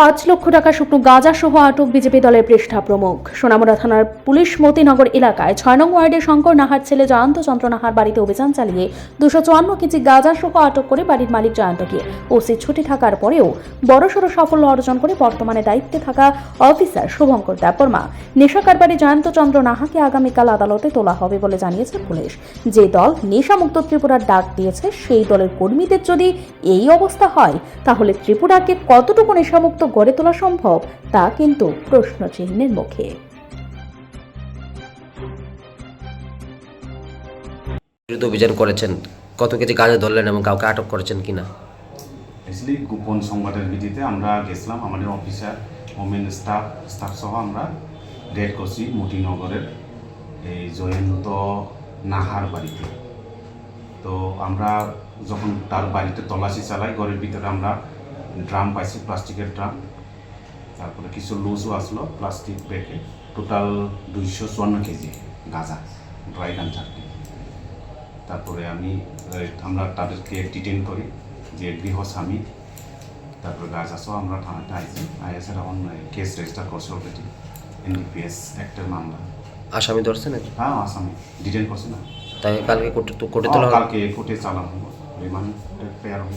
পাঁচ লক্ষ টাকা শুকনো গাঁজা সহ আটক বিজেপি দলের পৃষ্ঠা প্রমুখ। সোনামুড়া থানার পুলিশ মতিনগর এলাকায় ছয় নং ওয়ার্ডের শঙ্কর নাহার ছেলে জয়ন্ত চন্দ্র নাহার বাড়িতে অভিযান চালিয়ে দুশো চুয়ান্ন কেজি গাঁজা সহ আটক করে বাড়ির মালিক জয়ন্তকে। ওসি ছুটি থাকার পরেও বড়সড় সাফল্য অর্জন করে বর্তমানে দায়িত্বে থাকা অফিসার শুভঙ্কর দেববর্মা। নেশা কারবারি জয়ন্ত চন্দ্র নাহাকে আগামীকাল আদালতে তোলা হবে বলে জানিয়েছে পুলিশ। যে দল নেশামুক্ত ত্রিপুরার ডাক দিয়েছে, সেই দলের কর্মীদের যদি এই অবস্থা হয়, তাহলে ত্রিপুরাকে কতটুকু নেশামুক্ত গড়ে তোলা সম্ভব তা কিন্তু প্রশ্ন চিহ্নের মুখে। বিরুদ্ধে অভিযান করেছেন। কত কেজি গাঁজা ধরলেন এবং কাউকে আটক করেছেন কিনা? অ্যাকচুয়ালি গোপন সংবাদের ভিত্তিতে আমরা গেছিলাম আমাদের অফিসার ওমেন স্টাফ স্টাফ সহ আমরা রেড করছি মুটিনগরের এই জয়ন্ত নাহার বাড়িতে। তো আমরা যখন তার বাড়িতে তল্লাশি চালাই ঘরের ভিতরে আমরা ড্রাম পাইছি প্লাস্টিকের ড্রাম তারপরে কিছু লুজও আসলো প্লাস্টিক ব্যাগে টোটাল দুইশো চুয়ান্ন কেজি গাঁজা ড্রাই গাঁজা তারপরে আমি আমরা তাদেরকে ডিটেন করি যে গৃহ স্বামী তারপরে আসো আমরা থানাতে আইছি। আইএসের এখন কেস রেজিস্টার করছে অলরেডি এনডিপিএস একটার মামলা। আসামি ধরছেন নাকি? হ্যাঁ আসামি। ডিটেন করছে না। তাই কালকে কোর্টে হ্যাঁ, তোলা কালকে কোর্টে চালানো হব রিমান্ড হবে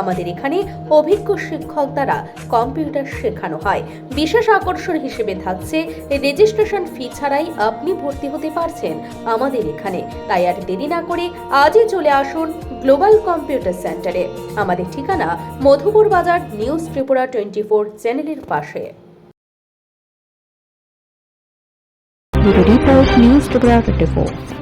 আমাদের এখানে অভিজ্ঞ শিক্ষক দ্বারা কম্পিউটার শেখানো হয়। বিশেষ আকর্ষণ হিসেবে থাকছে রেজিস্ট্রেশন ফি ছাড়াই আপনি ভর্তি হতে পারছেন আমাদের এখানে। তাই আর দেরি না করে আজই চলে আসুন গ্লোবাল কম্পিউটার সেন্টারে আমাদের ঠিকানা মধুপুর বাজার নিউজ ত্রিপুরা টোয়েন্টি ফোর চ্যানেলের পাশে। 24.